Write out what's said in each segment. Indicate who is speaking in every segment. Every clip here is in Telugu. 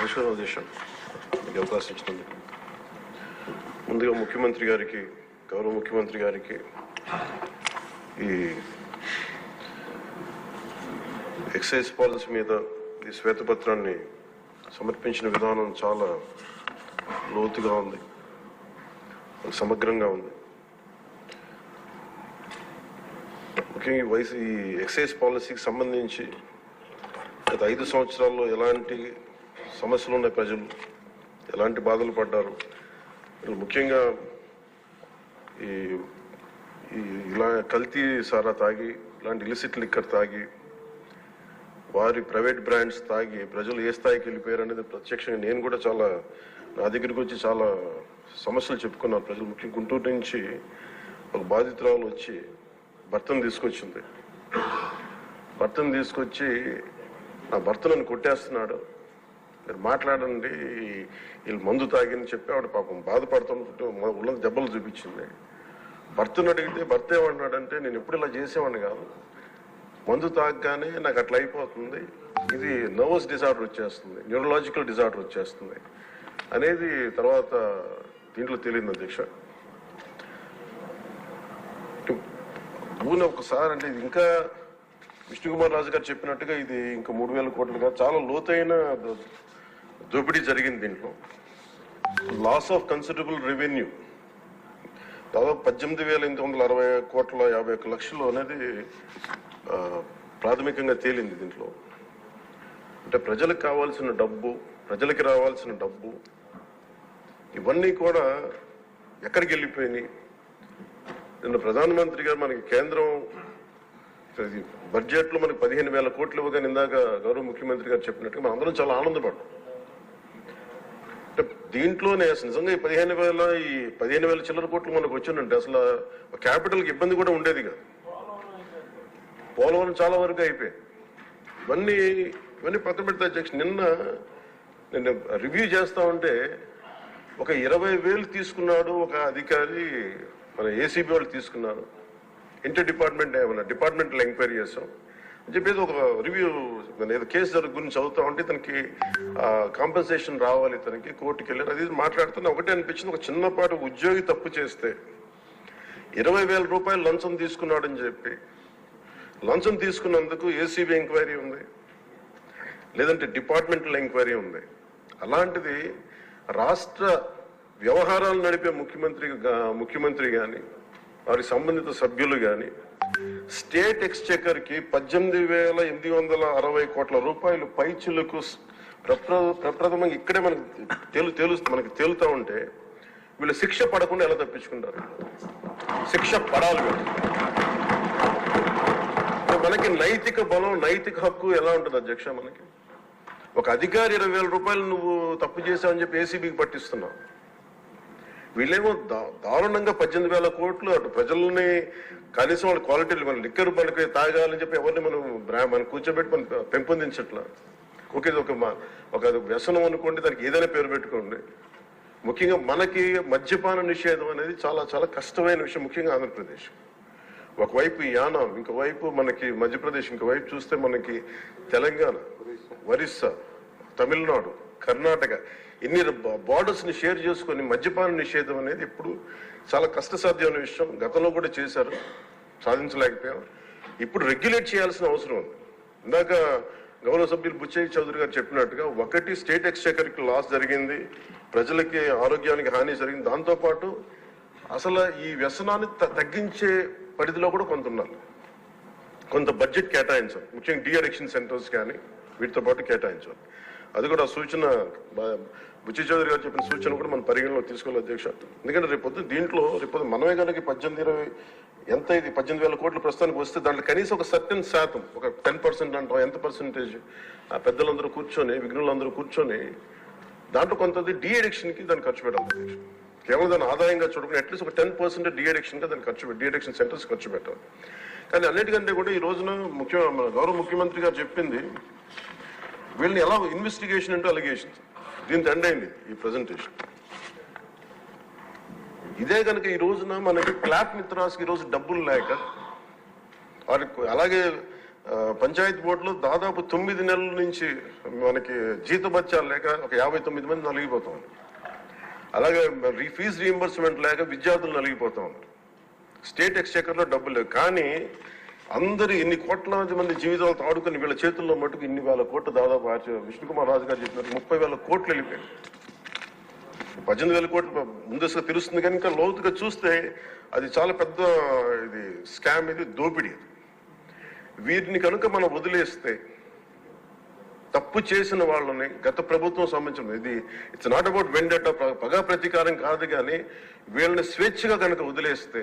Speaker 1: నమస్కారం ఉద్దేశం అవకాశం ఇచ్చినందుకు. ముందుగా ముఖ్యమంత్రి గారికి గౌరవ ముఖ్యమంత్రి గారికి ఈ ఎక్సైజ్ పాలసీ మీద ఈ శ్వేతపత్రాన్ని సమర్పించిన విధానం చాలా లోతుగా ఉంది. సమగ్రంగా ఉంది. ముఖ్యంగా ఈ వయసు ఈ ఎక్సైజ్ పాలసీకి సంబంధించి గత ఐదు సంవత్సరాల్లో ఎలాంటి సమస్యలు ఉన్నాయి ప్రజలు ఎలాంటి బాధలు పడ్డారు? ముఖ్యంగా ఈ ఈ ఇలా కల్తీ సారా తాగి ఇలాంటి ఇలిసిట్ లిక్కర్ తాగి వారి ప్రైవేట్ బ్రాండ్స్ తాగి ప్రజలు ఏ స్థాయికి వెళ్ళిపోయారు అనేది ప్రత్యక్షంగా నేను కూడా చాలా నా దగ్గరికి వచ్చి చాలా సమస్యలు చెప్పుకున్నాను ప్రజలు ముఖ్యంగా గుంటూరు నుంచి ఒక బాధితురాలు వచ్చి భర్తను తీసుకొచ్చింది. భర్తను తీసుకొచ్చి నా భర్త నన్ను కొట్టేస్తున్నాడు. మీరు మాట్లాడండి వీళ్ళు మందు తాగిని చెప్పి ఆవిడ పాపం బాధపడుతుంటే ఉళ్ళ దెబ్బలు చూపించింది. భర్తను అడిగితే భర్త ఏమన్నాడంటే నేను ఎప్పుడు ఇలా చేసేవాడిని కాదు. మందు తాగగానే నాకు అట్లా అయిపోతుంది. ఇది నర్వస్ డిజార్డర్ వచ్చేస్తుంది న్యూరలాజికల్ డిజార్డర్ వచ్చేస్తుంది. అనేది తర్వాత దీంట్లో తెలియదు అధ్యక్ష. ఊన ఒకసారి అంటే ఇది ఇంకా విష్ణుకుమార్ రాజు గారు చెప్పినట్టుగా ఇది ఇంకా మూడు వేల కోట్లుగా చాలా లోతైన దోపిడీ జరిగింది దీంట్లో. లాస్ ఆఫ్ కన్సిడరబుల్ రెవెన్యూ దాదాపు పద్దెనిమిది వేల ఎనిమిది వందల అరవై కోట్ల యాభై ఒక్క లక్షలు అనేది ప్రాథమికంగా తేలింది దీంట్లో. అంటే ప్రజలకు కావాల్సిన డబ్బు ప్రజలకి రావాల్సిన డబ్బు ఇవన్నీ కూడా ఎక్కడికి వెళ్ళిపోయినాయి? నిన్న ప్రధానమంత్రి గారు మనకి కేంద్రం బడ్జెట్లో మనకి పదిహేను వేల కోట్లు ఇవ్వగానే ఇందాక గౌరవ ముఖ్యమంత్రి గారు చెప్పినట్టుగా మనం అందరం చాలా ఆనందపడ్డాం. దీంట్లోనే అసలు నిజంగా ఈ పదిహేను వేల ఈ పదిహేను వేల చిల్లర కోట్లు మనకు వచ్చిందంటే అసలు క్యాపిటల్కి ఇబ్బంది కూడా ఉండేది కాదు. పోలవరం చాలా వరకు అయిపోయాయి ఇవన్నీ ఇవన్నీ పక్కన పెడితే అధ్యక్ష నిన్న నేను రివ్యూ చేస్తా ఉంటే ఒక ఇరవై వేలు తీసుకున్నాడు ఒక అధికారి మన ఏసీబీ వాళ్ళు తీసుకున్నారు. ఇంటర్ డిపార్ట్మెంట్ ఏమన్నా డిపార్ట్మెంట్లో ఎంక్వైరీ చేస్తాం అని చెప్పేది ఒక రివ్యూ ఏదో కేసు జరుగు గురించి చదువుతా ఉంటే తనకి కాంపెన్సేషన్ రావాలి తనకి కోర్టుకి వెళ్ళారు అది మాట్లాడుతున్నా ఒకటే అనిపించింది. ఒక చిన్నపాటి ఉద్యోగి తప్పు చేస్తే ఇరవై వేల రూపాయలు లంచం తీసుకున్నాడని చెప్పి లంచం తీసుకున్నందుకు ఏసీబీ ఎంక్వైరీ ఉంది లేదంటే డిపార్ట్మెంటల్ ఎంక్వైరీ ఉంది. అలాంటిది రాష్ట్ర వ్యవహారాలు నడిపే ముఖ్యమంత్రి ముఖ్యమంత్రి కానీ వారి సంబంధిత సభ్యులు కానీ స్టేట్ ఎక్స్చెకర్కి పద్దెనిమిది వేల ఎనిమిది వందల అరవై కోట్ల రూపాయలు పైచులకు ప్రప్ర- ప్రప్రథమంగా ఇక్కడే మనకి తెలు తేలు మనకి తేలుతా ఉంటే వీళ్ళు శిక్ష పడకుండా ఎలా తప్పించుకుంటారు? శిక్ష పడాలి వీళ్ళు. మనకి నైతిక బలం నైతిక హక్కు ఎలా ఉంటుంది అధ్యక్ష మనకి? ఒక అధికారి ఇరవై వేల రూపాయలు నువ్వు తప్పు చేశావని చెప్పి ఏసీబీకి పట్టిస్తున్నావు. వీళ్ళేమో దారుణంగా పద్దెనిమిది వేల కోట్లు అటు ప్రజల్ని కనీసం వాళ్ళ క్వాలిటీలు మన లిక్కర్ మనకి తాగాలని చెప్పి ఎవరిని మనం మనం కూర్చోబెట్టి మనం పెంపొందించట్లా? ఓకే ఇది ఒక ఒక వ్యసనం అనుకోండి దానికి ఏదైనా పేరు పెట్టుకోండి. ముఖ్యంగా మనకి మద్యపాన నిషేధం అనేది చాలా చాలా కష్టమైన విషయం ముఖ్యంగా ఆంధ్రప్రదేశ్. ఒకవైపు యానం ఇంకోవైపు మనకి మధ్యప్రదేశ్ ఇంకోవైపు చూస్తే మనకి తెలంగాణ ఒరిస్సా తమిళనాడు కర్ణాటక. ఇన్ని బార్డర్స్ని షేర్ చేసుకొని మద్యపాన నిషేధం అనేది ఇప్పుడు చాలా కష్టసాధ్యమైన విషయం. గతంలో కూడా చేశారు సాధించలేకపోయాం ఇప్పుడు రెగ్యులేట్ చేయాల్సిన అవసరం ఉంది. ఇందాక గౌరవ సభ్యులు బుచ్చయ్య చౌదరి గారు చెప్పినట్టుగా ఒకటి స్టేట్ ఎక్స్చేకర్కి లాస్ జరిగింది ప్రజలకి ఆరోగ్యానికి హాని జరిగింది. దాంతో పాటు అసలు ఈ వ్యసనాన్ని త- తగ్గించే పరిధిలో కూడా కొంత ఉన్నారు. కొంత బడ్జెట్ కేటాయించాలి ముఖ్యంగా డి అడిక్షన్ సెంటర్స్ కానీ వీటితో పాటు కేటాయించాలి అది కూడా సూచన బుచ్చి చౌదరి గారు చెప్పిన సూచన కూడా మనం పరిగణలో తీసుకోవాలి అధ్యక్ష. ఎందుకంటే రేపొద్దు దీంట్లో రేపొద్దు మనమే కనుక పద్దెనిమిది ఇరవై ఎంత ఇది? పద్దెనిమిది వేల కోట్ల ప్రస్తుతానికి వస్తే దాంట్లో కనీసం ఒక సర్టెన్ శాతం ఒక టెన్ పర్సెంట్ అంటాం ఎంత పర్సెంటేజ్? ఆ పెద్దలందరూ కూర్చొని విఘ్నులందరూ కూర్చొని దాంట్లో కొంతది డి కి దాన్ని ఖర్చు పెట్టాలి అధ్యక్ష. కేవలం దాని ఆదాయంగా చూడకుండా అట్లీస్ట్ ఒక టెన్ పర్సెంట్ డి అడిక్షన్ దాన్ని ఖర్చు పెట్టి అడిక్షన్ సెంటర్స్ ఖర్చు పెట్టాలి. కానీ అన్నిటికంటే కూడా ఈ రోజున ముఖ్య మన గౌరవ ముఖ్యమంత్రి గారు చెప్పింది వీళ్ళని ఎలా ఇన్వెస్టిగేషన్ అంటే అలిగేషన్ దీంతో ఎండ్ అయింది ఈ ప్రజెంటేషన్ ఇదే కనుక ఈ రోజున మనకి క్లాప్ మిత్రాస్కి ఈ రోజు డబ్బులు లేక వారికి అలాగే పంచాయత్ పంచాయతీ బోర్డులో దాదాపు తొమ్మిది నెలల నుంచి మనకి జీతభత్యాలు లేక ఒక యాభై తొమ్మిది మంది నలిగిపోతాం అలాగే ఫీజు రీఎంబర్స్మెంట్ లేక విద్యార్థులు నలిగిపోతా ఉన్నారు. స్టేట్ ఎక్స్చేకర్లో డబ్బులు లేవు. కానీ అందరూ ఇన్ని కోట్ల మంది జీవితాలతో ఆడుకుని వీళ్ళ చేతుల్లో మటుకు ఇన్ని వేల కోట్లు దాదాపు విష్ణుకుమార్ రాజు గారు చెప్పినట్టు ముప్పై వేల కోట్లు వెళ్ళిపోయాయి. పద్దెనిమిది వేల కోట్లు ముందస్తుగా తెలుస్తుంది కానీ ఇంకా లోతుగా చూస్తే అది చాలా పెద్ద ఇది స్కామ్ ఇది దోపిడీ వీరిని కనుక మనం వదిలేస్తే తప్పు చేసిన వాళ్ళని గత ప్రభుత్వం సంబంధించిన ఇది ఇట్స్ నాట్ అబౌట్ వెండట పగా ప్రతీకారం కాదు కానీ వీళ్ళని స్వేచ్ఛగా కనుక వదిలేస్తే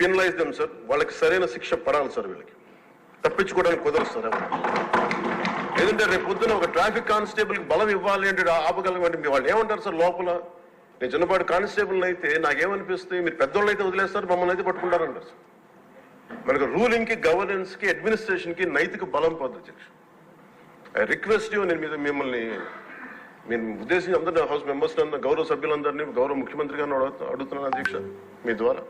Speaker 1: penalize them sir వాళ్ళకి సరైన శిక్ష పడాలి సార్ వీళ్ళకి. తప్పించుకోవడానికి కుదరదు సార్ ఎందుకంటే లేదంటే రేపు పొద్దున ఒక ట్రాఫిక్ కానిస్టేబుల్కి బలం ఇవ్వాలి అంటే ఆపగలం అంటే మీ వాళ్ళు ఏమంటారు సార్ లోపల? నేను చిన్నపాటి కానిస్టేబుల్ అయితే నాకేమనిపిస్తుంది? మీరు పెద్దోళ్ళు అయితే వదిలేస్తారు మమ్మల్ని అయితే పట్టుకుంటారంటారు సార్ మనకు రూలింగ్కి గవర్నెన్స్కి అడ్మినిస్ట్రేషన్కి నైతిక బలం పొందు అధ్యక్ష. ఐ రిక్వెస్ట్ యూ నేను మీద మిమ్మల్ని నేను ఉద్దేశించి అందరినీ హౌస్ మెంబర్స్ గౌరవ సభ్యులందరినీ గౌరవ ముఖ్యమంత్రి గారిని అడుగుతున్నాను అధ్యక్ష మీ ద్వారా.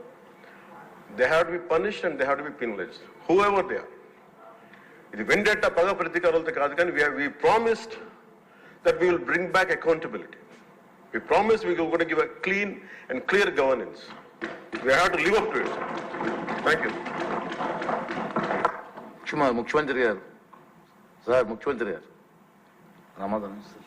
Speaker 1: They have to be punished and they have to be penalized whoever they are ఇది వెండెట్ట పగ ప్రతీకారాలతో కాదు కానీ we promised that we will bring back accountability we promise we కూడా give a clean and clear governance we have to live up to it thank you
Speaker 2: ముఖ్యమ ముఖ్యమంత్రి గారు సార్ ముఖ్యమంత్రి గారు సమాధానం సార్